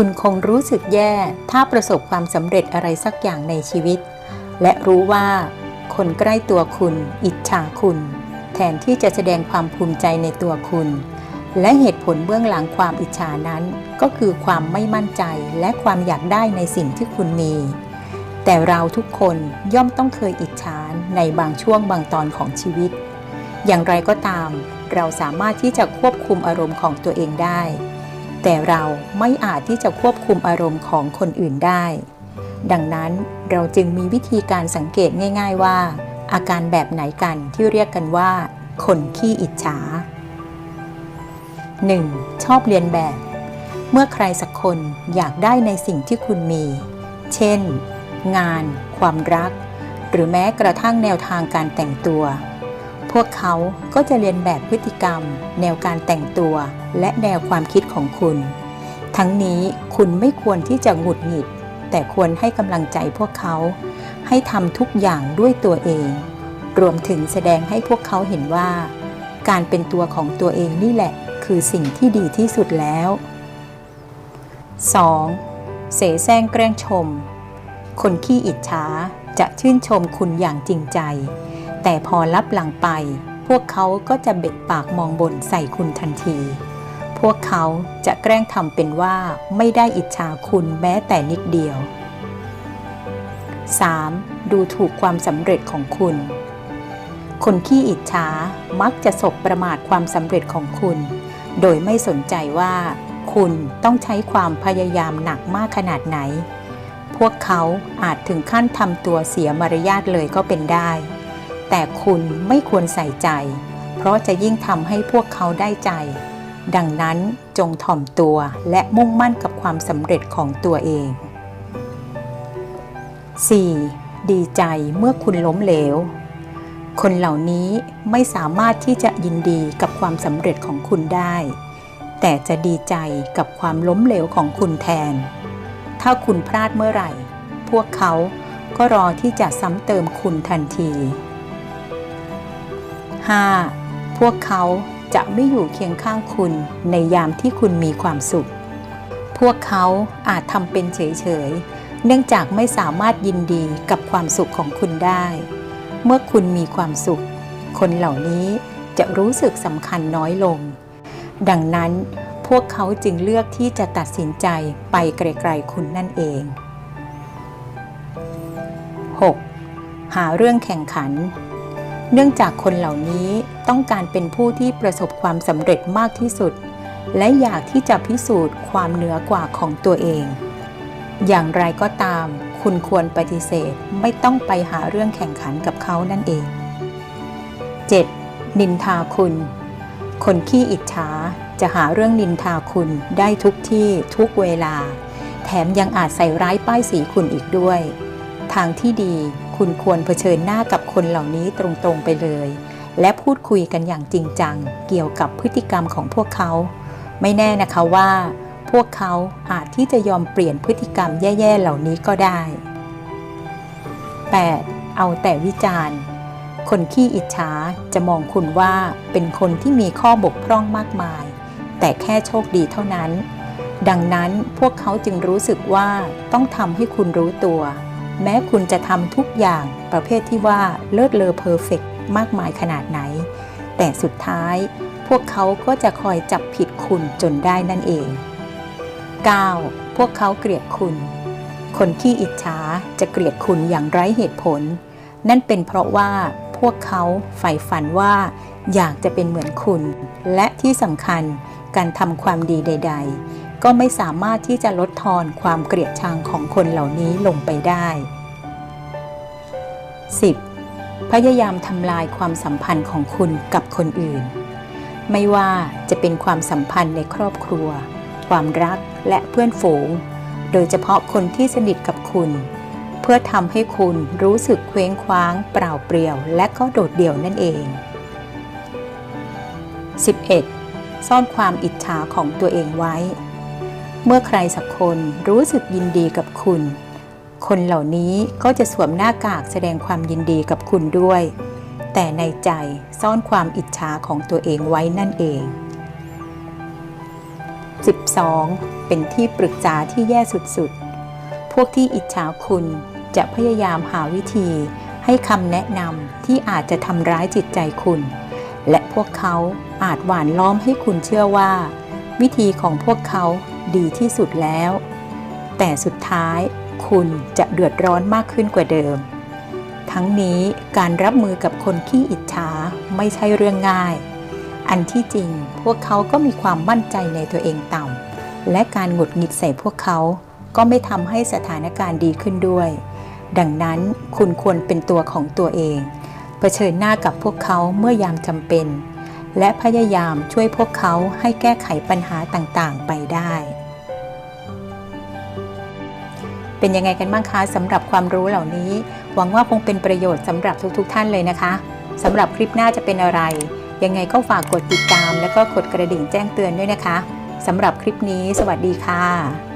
คุณคงรู้สึกแย่ถ้าประสบความสำเร็จอะไรสักอย่างในชีวิต และรู้ว่าคนใกล้ตัวคุณ อิจฉาคุณ แทนที่จะแสดงความภูมิใจในตัวคุณ และเหตุผลเบื้องหลังความอิจฉานั้น ก็คือความไม่มั่นใจและความอยากได้ในสิ่งที่คุณมี แต่เราทุกคนย่อมต้องเคยอิจฉาในบางช่วงบางตอนของชีวิต อย่างไรก็ตาม เราสามารถที่จะควบคุมอารมณ์ของตัวเองได้ แต่เราไม่อาจที่จะควบคุมอารมณ์ของคนอื่นได้ ดังนั้นเราจึงมีวิธีการสังเกตง่าย ๆว่า อาการแบบไหนกันที่เรียกกันว่า คนขี้อิจฉา 1. ชอบเรียนแบบ เมื่อใครสักคนอยากได้ในสิ่งที่คุณมี เช่น งาน ความรัก หรือแม้กระทั่งแนวทางการแต่งตัว วกเขาก็จะเรียนแบบพฤติกรรม แนวการแต่งตัว และแนวความคิดของคุณ ทั้งนี้คุณไม่ควรที่จะหงุดหงิด แต่ควรให้กำลังใจพวกเขา ให้ทำทุกอย่างด้วยตัวเอง รวมถึงแสดงให้พวกเขาเห็นว่า การเป็นตัวของตัวเองนี่แหละ คือสิ่งที่ดีที่สุดแล้ว 2. เสแสร้งแกล้งชม คนขี้อิจฉาจะชื่นชมคุณอย่างจริงใจ แต่พอรับหลังไป พวกเขาก็จะเบ็ดปากมองบนใส่คุณทันที พวกเขาจะแกล้งทำเป็นว่าไม่ได้อิจฉาคุณแม้แต่นิดเดียว 3. ดูถูกความสำเร็จของคุณ คนขี้อิจฉามักจะสบประมาทความสำเร็จของคุณ โดยไม่สนใจว่า คุณต้องใช้ความพยายามหนักมากขนาดไหน พวกเขาอาจถึงขั้นทำตัวเสียมารยาทเลยก็เป็นได้ แต่คุณไม่ควรใส่ใจ เพราะจะยิ่งทำให้พวกเขาได้ใจ ดังนั้นจงถ่อมตัวและมุ่งมั่นกับความสำเร็จของตัวเอง 4. ดีใจเมื่อคุณล้มเหลว คนเหล่านี้ไม่สามารถที่จะยินดีกับความสำเร็จของคุณได้ แต่จะดีใจกับความล้มเหลวของคุณแทน ถ้าคุณพลาดเมื่อไหร่ พวกเขาก็รอที่จะซ้ำเติมคุณทันที 5. พวกเขาจะไม่อยู่เคียงข้างคุณในยามที่คุณมีความสุข พวกเขาอาจทำเป็นเฉยๆ เนื่องจากไม่สามารถยินดีกับความสุขของคุณได้ เมื่อคุณมีความสุข คนเหล่านี้จะรู้สึกสำคัญน้อยลง ดังนั้นพวกเขาจึงเลือกที่จะตัดสินใจไปไกลๆคุณนั่นเอง 6. หาเรื่องแข่งขัน เนื่องจากคนเหล่านี้ต้องการเป็นผู้ที่ประสบความสำเร็จมากที่สุด และอยากที่จะพิสูจน์ความเหนือกว่าของตัวเอง อย่างไรก็ตาม คุณควรปฏิเสธไม่ต้องไปหาเรื่องแข่งขันกับเขานั่นเอง 7. นินทาคุณ คนขี้อิจฉาจะหาเรื่องนินทาคุณได้ทุกที่ทุกเวลา แถมยังอาจใส่ร้ายป้ายสีคุณอีกด้วย ทางที่ดี คุณควรเผชิญหน้ากับคนเหล่านี้ตรงๆไปเลย และพูดคุยกันอย่างจริงจัง เกี่ยวกับพฤติกรรมของพวกเขา ไม่แน่นะคะว่า พวกเขาอาจที่จะยอมเปลี่ยนพฤติกรรมแย่ๆเหล่านี้ก็ได้ 8. เอาแต่วิจารณ์ คนขี้อิจฉาจะมองคุณว่าเป็นคนที่มีข้อบกพร่องมากมาย แต่แค่โชคดีเท่านั้น ดังนั้นพวกเขาจึงรู้สึกว่าต้องทำให้คุณรู้ตัว แม้คุณจะทำทุกอย่างประเภทที่ว่าเลิศเลอเพอร์เฟกมากมายขนาดไหน แต่สุดท้ายพวกเขาก็จะคอยจับผิดคุณจนได้นั่นเอง 9. พวกเขาเกลียดคุณ คนขี้อิจฉาจะเกลียดคุณอย่างไร้เหตุผล นั่นเป็นเพราะว่าพวกเขาใฝ่ฝันว่าอยากจะเป็นเหมือนคุณ และที่สำคัญการทำความดีใด ๆ ก็ไม่สามารถที่จะลดทอนความเกลียดชังของคนเหล่านี้ลงไปได้ 10. พยายามทำลายความสัมพันธ์ของคุณกับคนอื่น ไม่ว่าจะเป็นความสัมพันธ์ในครอบครัว ความรักและเพื่อนฝูง โดยเฉพาะคนที่สนิทกับคุณ เพื่อทำให้คุณรู้สึกเคว้งคว้าง เปล่าเปลี่ยว และก็โดดเดี่ยวนั่นเอง 11. ซ่อนความอิจฉาของตัวเองไว้ เมื่อใครสักคนรู้สึกยินดีกับคุณ คนเหล่านี้ก็จะสวมหน้ากากแสดงความยินดีกับคุณด้วย แต่ในใจซ่อนความอิจฉาของตัวเองไว้นั่นเอง 12. เป็นที่ปรึกษาที่แย่สุดๆ พวกที่อิจฉาคุณจะพยายามหาวิธีให้คำแนะนำที่อาจจะทำร้ายจิตใจคุณ และพวกเขาอาจหวานล้อมให้คุณเชื่อว่า วิธีของพวกเขาดีที่สุดแล้ว แต่สุดท้ายคุณจะเดือดร้อนมากขึ้นกว่าเดิม ทั้งนี้การรับมือกับคนขี้อิจฉาไม่ใช่เรื่องง่าย อันที่จริงพวกเขาก็มีความมั่นใจในตัวเองต่ำและการหงุดหงิดใส่พวกเขาก็ไม่ทำให้สถานการณ์ดีขึ้นด้วย ดังนั้นคุณควรเป็นตัวของตัวเอง เผชิญหน้ากับพวกเขาเมื่อยามจำเป็น และพยายามช่วยพวกเขาให้แก้ไขปัญหาต่างๆ ไปได้ เป็นยังไงกันบ้างคะสำหรับความรู้เหล่านี้ หวังว่าคงเป็นประโยชน์สำหรับทุกๆท่านเลยนะคะสำหรับคลิปหน้าจะเป็นอะไร ยังไงก็ฝากกดติดตาม และก็กดกระดิ่งแจ้งเตือนด้วยนะคะสำหรับคลิปนี้ สวัสดีค่ะ